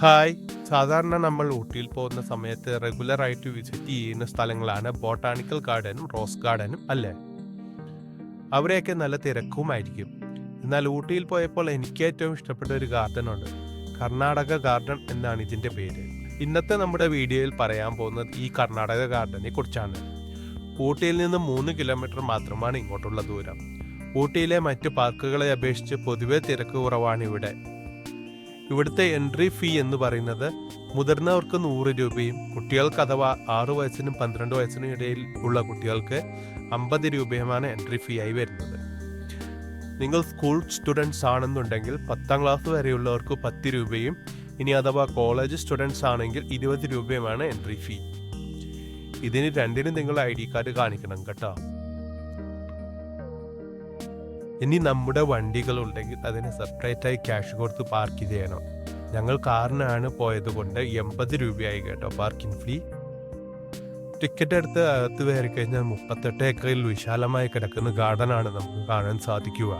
Hi. സാധാരണ നമ്മൾ ഊട്ടിയിൽ പോകുന്ന സമയത്ത് റെഗുലർ ആയിട്ട് വിസിറ്റ് ചെയ്യുന്ന സ്ഥലങ്ങളാണ് ബോട്ടാണിക്കൽ ഗാർഡനും റോസ് ഗാർഡനും അല്ലേ? അവിടെയൊക്കെ നല്ല തിരക്കുമായിരിക്കും. എന്നാൽ ഊട്ടിയിൽ പോയപ്പോൾ എനിക്ക് ഏറ്റവും ഇഷ്ടപ്പെട്ട ഒരു ഗാർഡനുണ്ട് കർണാടക ഗാർഡൻ എന്നാണ് ഇതിന്റെ പേര്. ഇന്നത്തെ നമ്മുടെ വീഡിയോയിൽ പറയാൻ പോകുന്നത് ഈ കർണാടക ഗാർഡനെ കുറിച്ചാണ്. ഊട്ടിയിൽ നിന്ന് മൂന്ന് കിലോമീറ്റർ മാത്രമാണ് ഇങ്ങോട്ടുള്ള ദൂരം. ഊട്ടിയിലെ മറ്റ് പാർക്കുകളെ അപേക്ഷിച്ച് പൊതുവെ തിരക്ക് കുറവാണ് ഇവിടെ. ഇവിടുത്തെ എൻട്രി ഫീ എന്ന് പറയുന്നത് മുതിർന്നവർക്ക് നൂറ് രൂപയും കുട്ടികൾക്ക് അഥവാ ആറു വയസ്സിനും പന്ത്രണ്ട് വയസ്സിനും ഇടയിൽ ഉള്ള കുട്ടികൾക്ക് അമ്പത് രൂപയുമാണ് എൻട്രി ഫീ ആയി വരുന്നത്. നിങ്ങൾ സ്കൂൾ സ്റ്റുഡൻസ് ആണെന്നുണ്ടെങ്കിൽ പത്താം ക്ലാസ് വരെയുള്ളവർക്ക് പത്ത് രൂപയും ഇനി അഥവാ കോളേജ് സ്റ്റുഡൻസ് ആണെങ്കിൽ ഇരുപത് രൂപയുമാണ് എൻട്രി ഫീ ഇതിന് രണ്ടിനും നിങ്ങൾ ഐ ഡി കാർഡ് കാണിക്കണം കേട്ടോ. ഇനി നമ്മുടെ വണ്ടികൾ ഉണ്ടെങ്കിൽ അതിന് സെപ്പറേറ്റ് ആയി ക്യാഷ് കൊടുത്ത് പാർക്ക് ചെയ്യണം. ഞങ്ങൾ കാറിനാണ് പോയത് കൊണ്ട് എൺപത് രൂപയായി കേട്ടോ പാർക്കിംഗ് ഫീ ടിക്കറ്റ് എടുത്ത് അകത്ത് കയറി കഴിഞ്ഞാൽ മുപ്പത്തെട്ട് ഏക്കറിൽ വിശാലമായി കിടക്കുന്ന ഗാർഡനാണ് നമുക്ക് കാണാൻ സാധിക്കുക.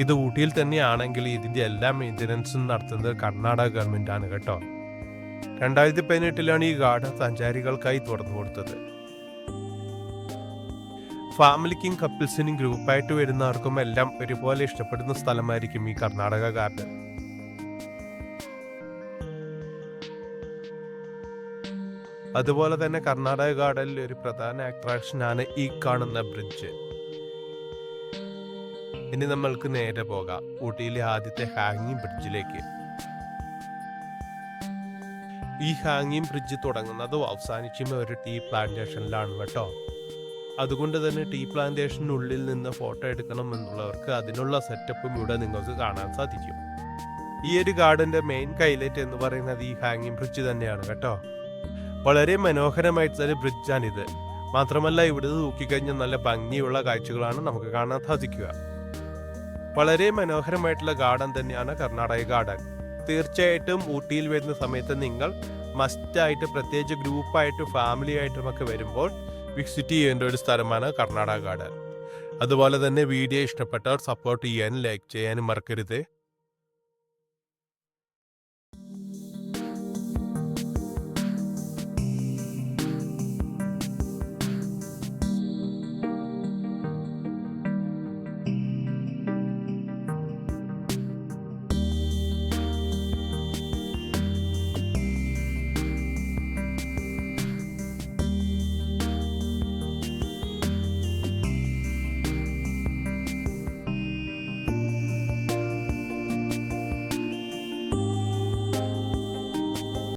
ഇത് ഊട്ടിയിൽ തന്നെയാണെങ്കിൽ ഇതിന്റെ എല്ലാ മെയിന്റനൻസും നടത്തുന്നത് കർണാടക ഗവൺമെന്റ് ആണ് കേട്ടോ. രണ്ടായിരത്തി പതിനെട്ടിലാണ് ഈ ഗാർഡൻ സഞ്ചാരികൾക്കായി തുറന്നു കൊടുത്തത്. ഫാമിലിക്കും കപ്പിൾസിനും ഗ്രൂപ്പായിട്ട് വരുന്നവർക്കും എല്ലാം ഒരുപോലെ ഇഷ്ടപ്പെടുന്ന സ്ഥലമായിരിക്കും ഈ കർണാടക ഗാർഡൻ അതുപോലെ തന്നെ കർണാടക ഗാർഡനിൽ ഒരു പ്രധാന അട്രാക്ഷൻ ആണ് ഈ കാണുന്ന ബ്രിഡ്ജ് ഇനി നമ്മൾക്ക് നേരെ പോകാം. ഊട്ടിയിലെ ആദ്യത്തെ ഹാങ്ങിങ് ബ്രിഡ്ജിലേക്ക് ഈ ഹാങ്ങിങ് ബ്രിഡ്ജ് തുടങ്ങുന്നതും അവസാനിച്ചും ഒരു ടീ പ്ലാന്റേഷനിലാണ് കേട്ടോ. അതുകൊണ്ട് തന്നെ ടീ പ്ലാന്റേഷനുള്ളിൽ നിന്ന് ഫോട്ടോ എടുക്കണം എന്നുള്ളവർക്ക് അതിനുള്ള സെറ്റപ്പും ഇവിടെ നിങ്ങൾക്ക് കാണാൻ സാധിക്കും. ഈ ഒരു ഗാർഡന്റെ മെയിൻ ഹൈലൈറ്റ് എന്ന് പറയുന്നത് ഈ ഹാങ്ങിങ് ബ്രിഡ്ജ് തന്നെയാണ് കേട്ടോ. വളരെ മനോഹരമായിട്ടുള്ള ബ്രിഡ്ജാണിത്. മാത്രമല്ല ഇവിടെ നോക്കിക്കഴിഞ്ഞാൽ നല്ല ഭംഗിയുള്ള കാഴ്ചകളാണ് നമുക്ക് കാണാൻ സാധിക്കുക. വളരെ മനോഹരമായിട്ടുള്ള ഗാർഡൻ തന്നെയാണ് കർണാടക ഗാർഡൻ. തീർച്ചയായിട്ടും ഊട്ടിയിൽ വരുന്ന സമയത്ത് നിങ്ങൾ മസ്റ്റായിട്ട് പ്രത്യേകിച്ച് ഗ്രൂപ്പായിട്ടും ഫാമിലി ആയിട്ടും ഒക്കെ വരുമ്പോൾ വിസിറ്റ് ചെയ്യേണ്ട ഒരു സ്ഥലമാണ് കർണാടക ഗാർഡൻ. അതുപോലെ തന്നെ വീഡിയോ ഇഷ്ടപ്പെട്ടവർ സപ്പോർട്ട് ചെയ്യാനും ലൈക്ക് ചെയ്യാനും മറക്കരുത്.